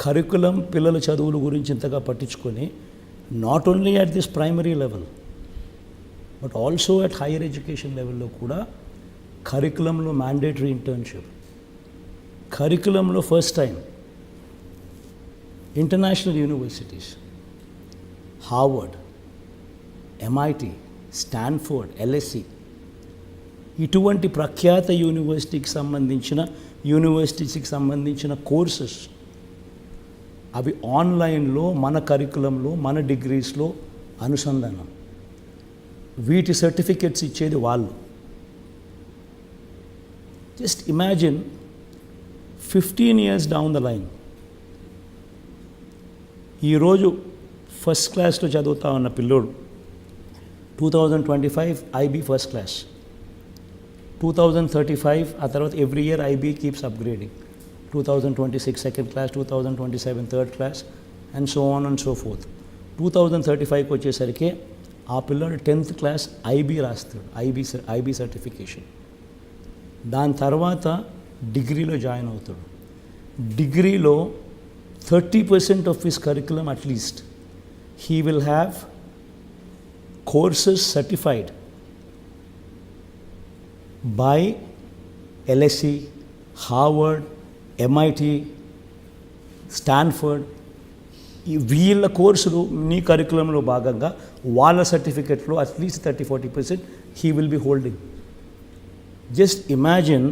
Curriculum పిల్లల చదువుల గురించి ఇంతగా పట్టించుకొని not only at this primary level but also at higher education లెవెల్లో కూడా కరికులంలో mandatory internship కరికులంలో first time international universities Harvard MIT Stanford LSC ఇటువంటి ప్రఖ్యాత యూనివర్సిటీకి సంబంధించిన యూనివర్సిటీస్కి సంబంధించిన కోర్సెస్ అవి ఆన్లైన్లో మన కరికులంలో మన డిగ్రీస్లో అనుసంధానం. వీటి సర్టిఫికెట్స్ ఇచ్చేది వాళ్ళు. Just imagine fifteen years down the line. ఈరోజు ఫస్ట్ క్లాస్లో చదువుతా ఉన్న పిల్లోడు two thousand twenty five IB first class. Two thousand thirty five ఆ తర్వాత every year IB keeps upgrading. Two thousand twenty six second class two thousand twenty seven third class and so on and so forth two thousand thirty ఫైవ్కి వచ్చేసరికి ఆ పిల్లోడు tenth class IB రాస్తాడు IB IB certification దాని తర్వాత డిగ్రీలో join అవుతాడు. డిగ్రీలో thirty percent of his curriculum at least he will have courses certified by LSC Harvard MIT Stanford ఈ వీళ్ళ కోర్సులు నీ కరికులంలో భాగంగా వాళ్ళ సర్టిఫికెట్లో at least thirty forty percent he will be holding just imagine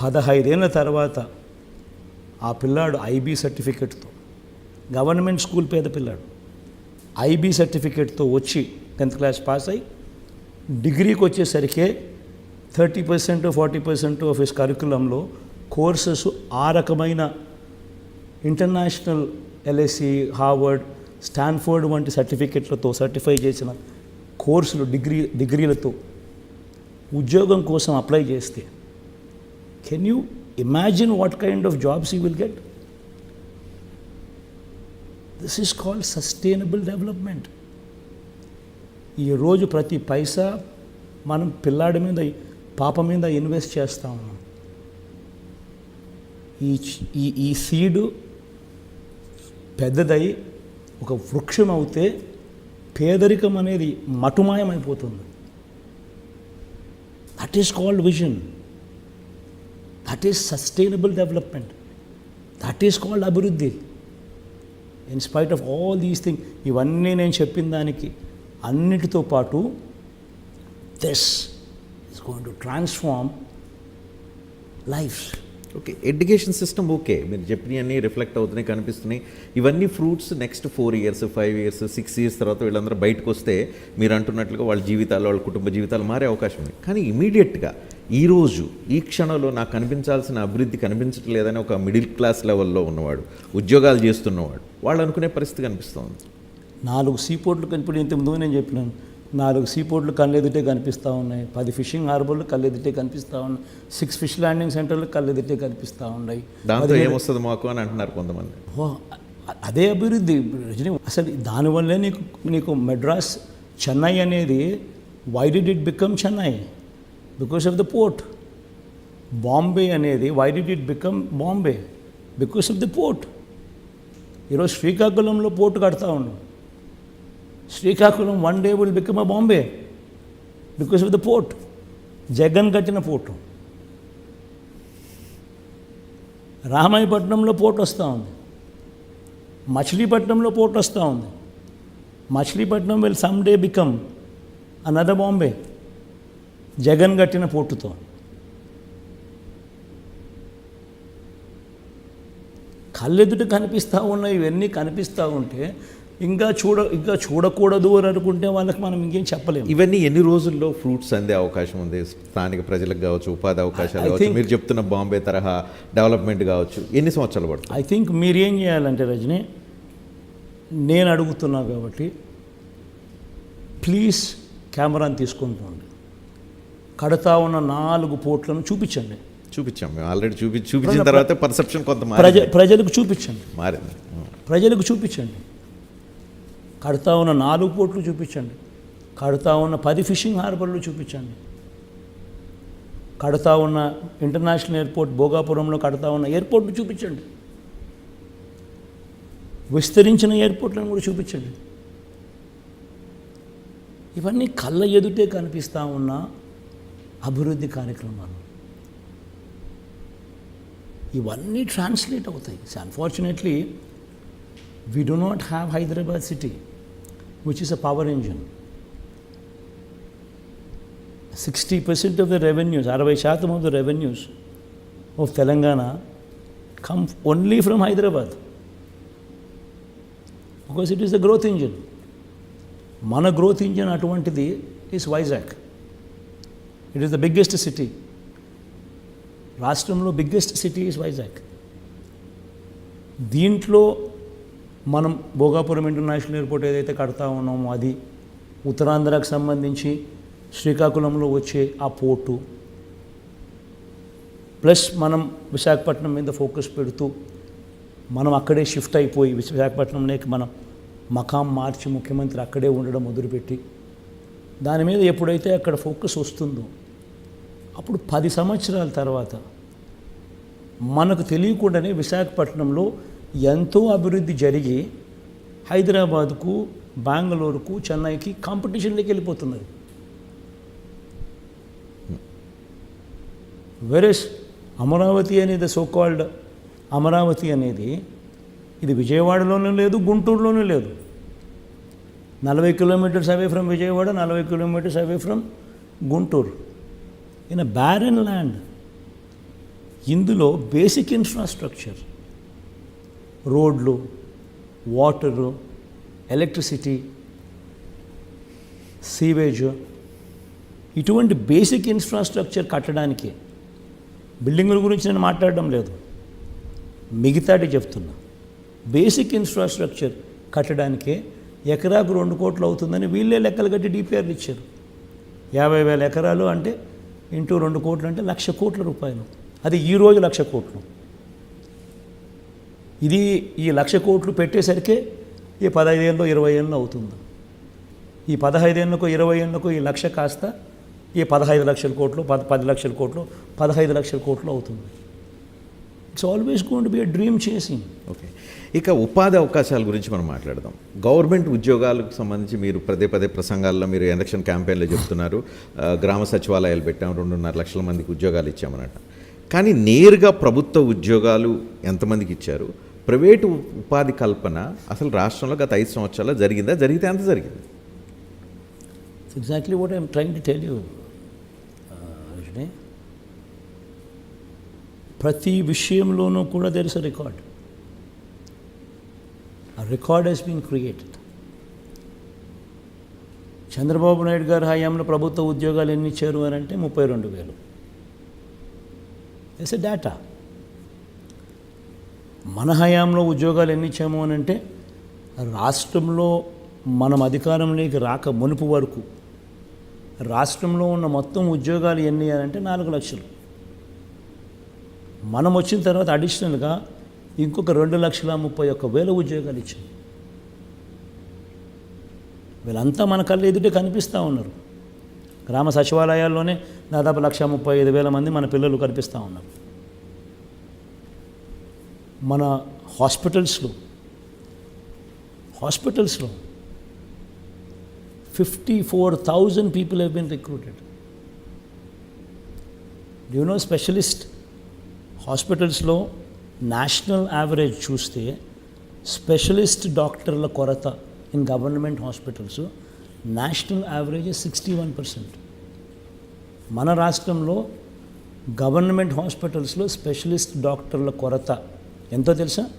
పదహైదేళ్ళ తర్వాత ఆ పిల్లాడు ఐబీ సర్టిఫికెట్తో గవర్నమెంట్ స్కూల్ పేద పిల్లాడు ఐబీ సర్టిఫికెట్తో వచ్చి టెన్త్ క్లాస్ పాస్ అయ్యి డిగ్రీకి వచ్చేసరికే thirty percent forty percent of his కరికులంలో courses ఆ రకమైన ఇంటర్నేషనల్ ఎల్ఎస్సి హార్వర్డ్ స్టాన్ఫోర్డ్ వంటి సర్టిఫికెట్లతో సర్టిఫై చేసిన కోర్సులు డిగ్రీ డిగ్రీలతో ఉద్యోగం కోసం అప్లై చేస్తే can you imagine what kind of jobs you will get this is called sustainable development ఈరోజు ప్రతి పైసా మనం పిల్లాడి మీద పాప మీద ఇన్వెస్ట్ చేస్తా ఉన్నాం ఈ ఈ ఈ సీడు పెద్దదై ఒక వృక్షం అవుతే పేదరికం అనేది మటుమాయమైపోతుంది. That is called vision that is sustainable development that is called అభివృద్ధి. In spite of all these thing ఇవన్నీ నేను చెప్పిన దానికి అన్నిటితో పాటు this is going to transform life okay education system okay మీరు చెప్పినవన్నీ రిఫ్లెక్ట్ అవుతున్నాయి కనిపిస్తున్నాయి. ఇవన్నీ fruits next four years five years six years తర్వాత వీళ్ళందరూ బయటకు వస్తే మీరు అంటున్నట్లుగా వాళ్ళ జీవితాలు వాళ్ళ కుటుంబ జీవితాలు మారే అవకాశం ఉంది. కానీ ఇమీడియట్గా ఈ రోజు ఈ క్షణంలో నాకు కనిపించాల్సిన అభివృద్ధి కనిపించట్లేదని ఒక మిడిల్ క్లాస్ లెవెల్లో ఉన్నవాడు ఉద్యోగాలు చేస్తున్నవాడు వాళ్ళు అనుకునే పరిస్థితి కనిపిస్తుంది. నాలుగు సీపోర్ట్లు కనిపించే ఇంతకుముందు నేను చెప్పినాను. నాలుగు సీపోర్ట్లు కళ్ళెదుటే కనిపిస్తూ ఉన్నాయి. పది ఫిషింగ్ హార్బర్లు కళ్ళెదుటే కనిపిస్తూ ఉన్నాయి. సిక్స్ ఫిష్ ల్యాండింగ్ సెంటర్లు కళ్ళెదుటే కనిపిస్తూ ఉన్నాయి. దాంతో ఏమొస్తుంది మాకు అని అంటున్నారు కొంతమంది. ఓ, అదే అభివృద్ధి. రజనీ అసలు దానివల్లే నీకు నీకు మెడ్రాస్ చెన్నై అనేది why did it become Chennai? Because of the port Bombay అనేది why did it become Bombay? Because of the port ఈరోజు శ్రీకాకుళంలో పోర్టు కడతా ఉన్నాం Srikakulam one day will become a Bombay because of the port Jagan కట్టిన port రామాయపట్నంలో port వస్తూ ఉంది. మచిలీపట్నంలో port వస్తూ ఉంది. Machilipatnam will some day become another Bombay Jagan కట్టిన పోర్టుతో కళ్ళెదుట కనిపిస్తూ ఉన్నాయి ఇవన్నీ కనిపిస్తూ ఉంటే ఇంకా చూడ ఇంకా చూడకూడదు అని అనుకుంటే వాళ్ళకి మనం ఇంకేం చెప్పలేము. ఇవన్నీ ఎన్ని రోజుల్లో ఫ్రూట్స్ అందే అవకాశం ఉంది? స్థానిక ప్రజలకు కావచ్చు ఉపాధి అవకాశాలు కావచ్చు మీరు చెప్తున్న బాంబే తరహా డెవలప్మెంట్ కావచ్చు ఎన్ని సంవత్సరాలు పడుతుంది? ఐ థింక్ మీరేం చేయాలంటే రజని నేను అడుగుతున్నా కాబట్టి ప్లీజ్ కెమెరాని తీసుకొని పోండి. కడతా ఉన్న నాలుగు పోట్లను చూపించండి. చూపించాం మేము. ఆల్రెడీ చూపి చూపించిన తర్వాత పర్సెప్షన్ కొంత ప్రజలకు చూపించండి. మారింది. ప్రజలకు చూపించండి. కడతా ఉన్న నాలుగు పోర్ట్లు చూపించండి. కడతా ఉన్న పది ఫిషింగ్ హార్బర్లు చూపించండి. కడతా ఉన్న ఇంటర్నేషనల్ ఎయిర్పోర్ట్ భోగాపురంలో కడతా ఉన్న ఎయిర్పోర్ట్ను చూపించండి. విస్తరించిన ఎయిర్పోర్ట్లను కూడా చూపించండి. ఇవన్నీ కళ్ళ ఎదుటే కనిపిస్తూ ఉన్న అభివృద్ధి కార్యక్రమాలు. ఇవన్నీ ట్రాన్స్లేట్ అవుతాయి. Unfortunately we do not have Hyderabad city which is a power engine sixty percent of the revenues అరవై శాతం of the revenues of Telangana come only from Hyderabad because it is the growth engine మన growth engine అటువంటిది is Vizag it is the biggest city రాష్ట్రంలో biggest city is Vizag దీంట్లో మనం Bhogapuram international airport ఏదైతే కడతా ఉన్నామో అది ఉత్తరాంధ్రకు సంబంధించి శ్రీకాకుళంలో వచ్చే ఆ పోర్టు. ప్లస్ మనం విశాఖపట్నం మీద ఫోకస్ పెడుతూ మనం అక్కడే షిఫ్ట్ అయిపోయి విశాఖపట్నంలోకి మనం మకాం మార్చి ముఖ్యమంత్రి అక్కడే ఉండడం మొదలుపెట్టి దాని మీద ఎప్పుడైతే అక్కడ ఫోకస్ వస్తుందో అప్పుడు పది సంవత్సరాల తర్వాత మనకు తెలియకుండానే విశాఖపట్నంలో ఎంతో అభివృద్ధి జరిగి హైదరాబాద్కు బెంగళూరుకు చెన్నైకి కాంపిటీషన్లోకి వెళ్ళిపోతున్నది. వెరస్ అమరావతి అనేది సో కాల్డ్ అమరావతి అనేది ఇది విజయవాడలోనూ లేదు గుంటూరులోనూ లేదు. నలభై కిలోమీటర్స్ అవే ఫ్రమ్ విజయవాడ నలభై kilometres away from Guntur. In a barren land ఇందులో బేసిక్ ఇన్ఫ్రాస్ట్రక్చర్ రోడ్లు వాటరు ఎలక్ట్రిసిటీ సీవేజ్ ఇటువంటి బేసిక్ ఇన్ఫ్రాస్ట్రక్చర్ కట్టడానికి బిల్డింగుల గురించి నేను మాట్లాడడం లేదు. మిగతాటి చెప్తున్నా. బేసిక్ ఇన్ఫ్రాస్ట్రక్చర్ కట్టడానికే ఎకరాకు రెండు కోట్లు అవుతుందని వీళ్ళే లెక్కలు కట్టి డిపిఆర్లు ఇచ్చారు. యాభై వేల ఎకరాలు అంటే ఇంటూ రెండు కోట్లు అంటే లక్ష కోట్ల రూపాయలు. అది ఈరోజు లక్ష కోట్లు. ఇది ఈ లక్ష కోట్లు పెట్టేసరికి ఈ పదహైదేళ్ళు ఇరవై ఏళ్ళు అవుతుంది. ఈ పదహైదేళ్ళకు ఇరవై ఏళ్ళకు ఈ లక్ష కాస్త ఈ పదహైదు లక్షల కోట్లు పద పది లక్షల కోట్లు పదహైదు లక్షల కోట్లు అవుతుంది. It's always gonna be dream chasing okay. ఇక ఉపాధి అవకాశాల గురించి మనం మాట్లాడదాం. గవర్నమెంట్ ఉద్యోగాలకు సంబంధించి మీరు పదే పదే ప్రసంగాల్లో మీరు ఎలక్షన్ క్యాంపెయిన్లో చెప్తున్నారు. గ్రామ సచివాలయాలు పెట్టాం రెండున్నర లక్షల మందికి ఉద్యోగాలు ఇచ్చామన్నట్టు. కానీ నేరుగా ప్రభుత్వ ఉద్యోగాలు ఎంతమందికి ఇచ్చారు? ప్రైవేటు ఉపాధి కల్పన అసలు రాష్ట్రంలో గత ఐదు సంవత్సరాల్లో జరిగిందా? జరిగితే అంత జరిగింది. Exactly what I'm trying to tell you ప్రతి విషయంలోనూ కూడా దెర్ ఇస్ అ రికార్డ్ ఆ record has been created Chandrababu Naidu garu హయాంలో ప్రభుత్వ ఉద్యోగాలు ఎన్ని ఇచ్చారు అని అంటే ముప్పై రెండు వేలు. ఇట్స్ ఎ డేటా మన హయాంలో ఉద్యోగాలు ఎన్ని ఇచ్చాము అని అంటే రాష్ట్రంలో మనం అధికారంలోకి రాక మునుపు వరకు రాష్ట్రంలో ఉన్న మొత్తం ఉద్యోగాలు ఎన్ని అని అంటే నాలుగు లక్షలు. మనం వచ్చిన తర్వాత అడిషనల్గా ఇంకొక రెండు లక్షల ముప్పై ఒక్క వేల ఉద్యోగాలు ఇచ్చాం. వీళ్ళంతా మన కళ్ళు ఎదుటే కనిపిస్తూ ఉన్నారు. గ్రామ సచివాలయాల్లోనే దాదాపు లక్ష ముప్పై ఐదు వేల మంది మన పిల్లలు కనిపిస్తూ ఉన్నారు. మన హాస్పిటల్స్లో హాస్పిటల్స్లో fifty four thousand people have been recruited you know specialist హాస్పిటల్స్లో నేషనల్ యావరేజ్ చూస్తే స్పెషలిస్ట్ డాక్టర్ల కొరత in government hospitals national average sixty one percent మన రాష్ట్రంలో గవర్నమెంట్ హాస్పిటల్స్లో స్పెషలిస్ట్ డాక్టర్ల కొరత ఎంతో తెలుసా?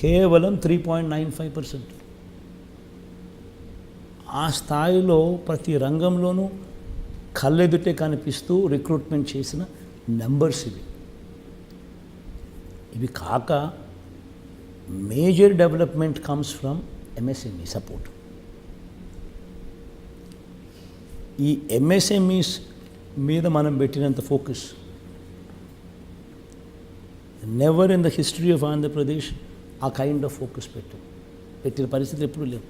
కేవలం three point nine five percent ఆ స్థాయిలో ప్రతి రంగంలోనూ కళ్ళెదుటే కనిపిస్తూ రిక్రూట్మెంట్ చేసిన నెంబర్స్ ఇవి. ఇవి కాక major development comes from MSME support ఈ ఎంఎస్ఎంఈస్ మీద మనం పెట్టినంత focus never in the history of Andhra Pradesh ఆ కైండ్ ఆఫ్ ఫోకస్ పెట్టు. పెట్టిన పరిస్థితి ఎప్పుడూ లేవు.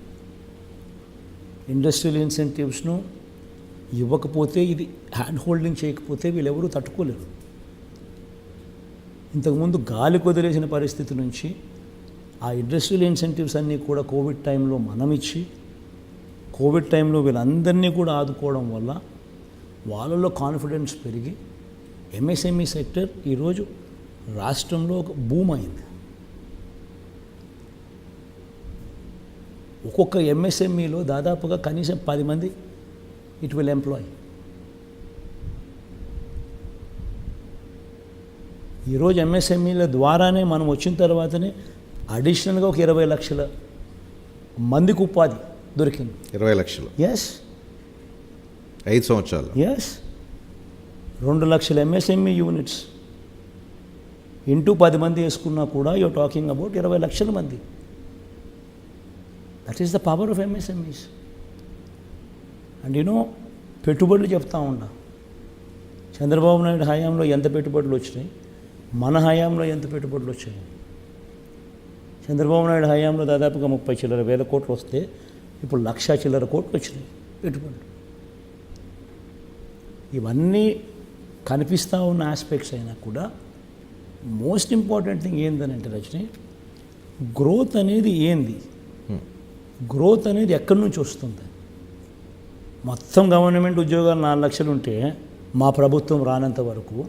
ఇండస్ట్రియల్ ఇన్సెంటివ్స్ను ఇవ్వకపోతే ఇది హ్యాండ్ హోల్డింగ్ చేయకపోతే వీళ్ళెవరూ తట్టుకోలేరు. ఇంతకుముందు గాలి కుదిరేసిన పరిస్థితి నుంచి ఆ ఇండస్ట్రియల్ ఇన్సెంటివ్స్ అన్నీ కూడా కోవిడ్ టైంలో మనం ఇచ్చి కోవిడ్ టైంలో వీళ్ళందరినీ కూడా ఆదుకోవడం వల్ల వాళ్ళలో కాన్ఫిడెన్స్ పెరిగి ఎంఎస్ఎంఈ సెక్టర్ ఈరోజు రాష్ట్రంలో ఒక భూమ్ అయింది. ఒక్కొక్క ఎంఎస్ఎంఈలో దాదాపుగా కనీసం పది మంది ఇట్ విల్ ఎంప్లాయ్ ఈరోజు ఎంఎస్ఎంఈల ద్వారానే మనం వచ్చిన తర్వాతనే అడిషనల్గా ఒక ఇరవై లక్షల మందికి ఉపాధి దొరికింది. ఇరవై లక్షలు. ఎస్ ఐదు సంవత్సరాలు. ఎస్ రెండు లక్షల ఎంఎస్ఎంఈ యూనిట్స్ ఇంటూ పది మంది వేసుకున్నా కూడా యూ టాకింగ్ అబౌట్ ఇరవై లక్షల మంది. That is the power of MSMEs and you know పెట్టుబడులు చెప్తా ఉన్నా. చంద్రబాబు నాయుడు హయాంలో ఎంత పెట్టుబడులు వచ్చినాయి? మన హయాంలో ఎంత పెట్టుబడులు వచ్చాయి? చంద్రబాబు నాయుడు హయాంలో దాదాపుగా ముప్పై చిల్లర వేల కోట్లు వస్తే ఇప్పుడు లక్ష చిల్లర కోట్లు వచ్చినాయి పెట్టుబడులు. ఇవన్నీ కనిపిస్తూ ఉన్న ఆస్పెక్ట్స్ అయినా కూడా మోస్ట్ ఇంపార్టెంట్ థింగ్ ఏందనంటే రజని గ్రోత్ అనేది ఏంది? గ్రోత్ అనేది ఎక్కడి నుంచి వస్తుంది? మొత్తం గవర్నమెంట్ ఉద్యోగాలు నాలుగు లక్షలు ఉంటే మా ప్రభుత్వం రానంత వరకు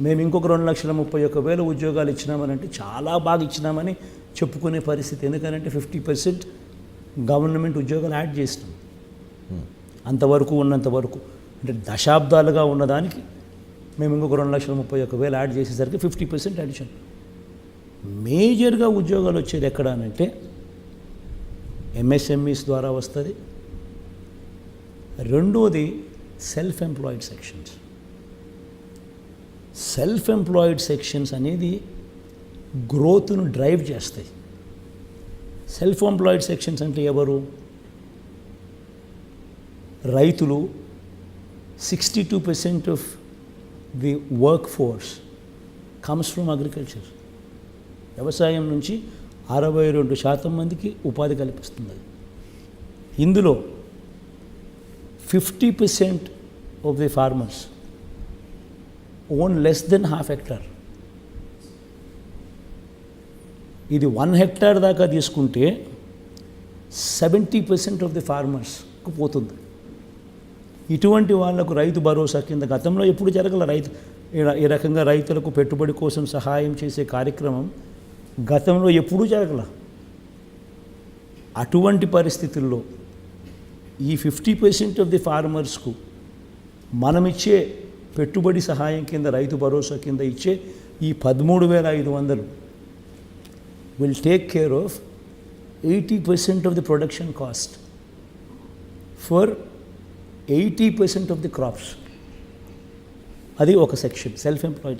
మేము ఇంకొక రెండు లక్షల ముప్పై ఒక్క వేల ఉద్యోగాలు ఇచ్చినామని అంటే చాలా బాగా ఇచ్చినామని చెప్పుకునే పరిస్థితి. ఎందుకంటే ఫిఫ్టీ పర్సెంట్ గవర్నమెంట్ ఉద్యోగాలు యాడ్ చేసినాం. అంతవరకు ఉన్నంత వరకు. అంటే దశాబ్దాలుగా ఉన్నదానికి మేము ఇంకొక రెండు లక్షల ముప్పై ఒక్క వేలు యాడ్ చేసేసరికి ఫిఫ్టీ పర్సెంట్ అడిషన్ మేజర్గా ఉద్యోగాలు వచ్చేది ఎక్కడ అంటే ఎంఎస్ఎంఈస్ ద్వారా వస్తుంది. రెండోది self employed sections self employed sections అనేది గ్రోత్ను డ్రైవ్ చేస్తాయి. సెల్ఫ్ ఎంప్లాయిడ్ సెక్షన్స్ అంటే ఎవరు? రైతులు. Sixty two percent of the work force comes from agriculture. వ్యవసాయం నుంచి అరవై రెండు శాతం మందికి ఉపాధి కల్పిస్తుంది ఇందులో fifty percent of the farmers own less than half hectare ఇది వన్ హెక్టార్ దాకా తీసుకుంటే సెవెంటీ పర్సెంట్ ఆఫ్ ది ఫార్మర్స్కు పోతుంది. ఇటువంటి వాళ్ళకు రైతు భరోసా కింద గతంలో ఎప్పుడు జరగల రైతు ఈ- రకంగా రైతులకు పెట్టుబడి కోసం సహాయం చేసే కార్యక్రమం గతంలో ఎప్పుడూ జరగల. అటువంటి పరిస్థితుల్లో ఈ ఫిఫ్టీ పర్సెంట్ ఆఫ్ ది ఫార్మర్స్కు మనమిచ్చే పెట్టుబడి సహాయం కింద రైతు భరోసా కింద ఇచ్చే ఈ పదమూడు వేల ఐదు వందలు will take care of eighty percent of the production cost for eighty percent of the crops అది ఒక సెక్షన్ సెల్ఫ్ ఎంప్లాయిడ్